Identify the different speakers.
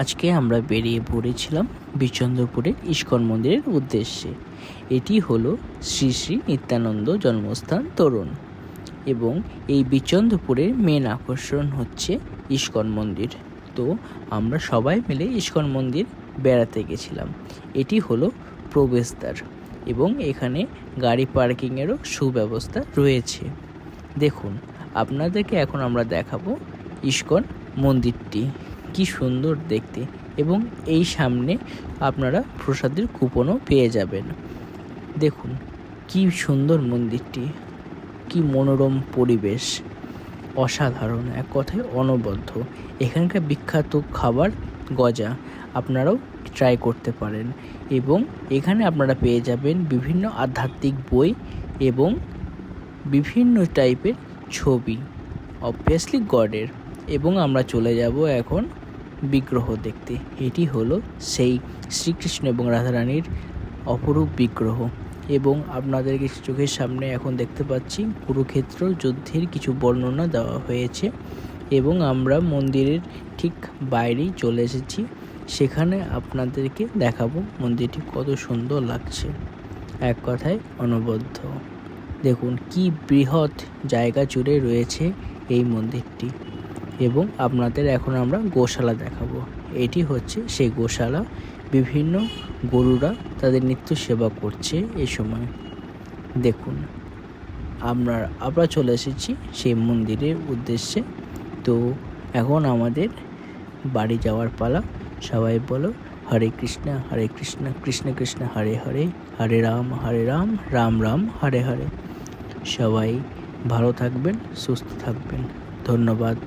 Speaker 1: আজকে আমরা বেরিয়ে পড়েছিলাম বিচন্দ্রপুরের ইস্কন মন্দিরের উদ্দেশ্যে এটি হলো শ্রী শ্রী নিত্যানন্দ জন্মস্থান তরুণ এবং এই বিচন্দ্রপুরের মেন আকর্ষণ হচ্ছে ইস্কন মন্দির তো আমরা সবাই মিলে ইস্কন মন্দির বেড়াতে গেছিলাম এটি হলো প্রবেশদ্বার এবং এখানে গাড়ি পার্কিংয়েরও সুব্যবস্থা রয়েছে দেখুন আপনাদেরকে এখন আমরা দেখাবো ইস্কন মন্দিরটি কি সুন্দর দেখতে এবং এই সামনে আপনারা প্রসাদের কুপনও পেয়ে যাবেন দেখুন কি সুন্দর মন্দিরটি কি মনোরম পরিবেশ অসাধারণ এক কথায় অনবদ্য এখানকার বিখ্যাত খাবার গজা আপনারাও ট্রাই করতে পারেন এবং এখানে আপনারা পেয়ে যাবেন বিভিন্ন আধ্যাত্মিক বই এবং বিভিন্ন টাইপের ছবি অবভিয়াসলি গডের এবং আমরা চলে যাব এখন বিগ্রহ দেখতে এটি হলো সেই শ্রীকৃষ্ণ এবং রাধারানীর অপরূপ বিগ্রহ এবং আপনাদেরকে চোখের সামনে এখন দেখতে পাচ্ছি কুরুক্ষেত্র যুদ্ধের কিছু বর্ণনা দেওয়া হয়েছে এবং আমরা মন্দিরের ঠিক বাইরেই চলে এসেছি সেখানে আপনাদেরকে দেখাবো মন্দিরটি কত সুন্দর লাগছে এক কথায় অনবদ্য দেখুন কি বৃহৎ জায়গা জুড়ে রয়েছে এই মন্দিরটি এবং আপনাদের এখন আমরা গোশালা দেখাবো এটি হচ্ছে সেই গোশালা বিভিন্ন গরুরা তাদের নিত্য সেবা করছে এ সময় দেখুন আমরা আমরা চলে এসেছি সেই মন্দিরের উদ্দেশ্যে তো এখন আমাদের বাড়ি যাওয়ার পালা সবাই বলো হরে কৃষ্ণা হরে কৃষ্ণা কৃষ্ণ কৃষ্ণ হরে হরে হরে রাম হরে রাম রাম রাম হরে হরে সবাই ভালো থাকবেন সুস্থ থাকবেন ধন্যবাদ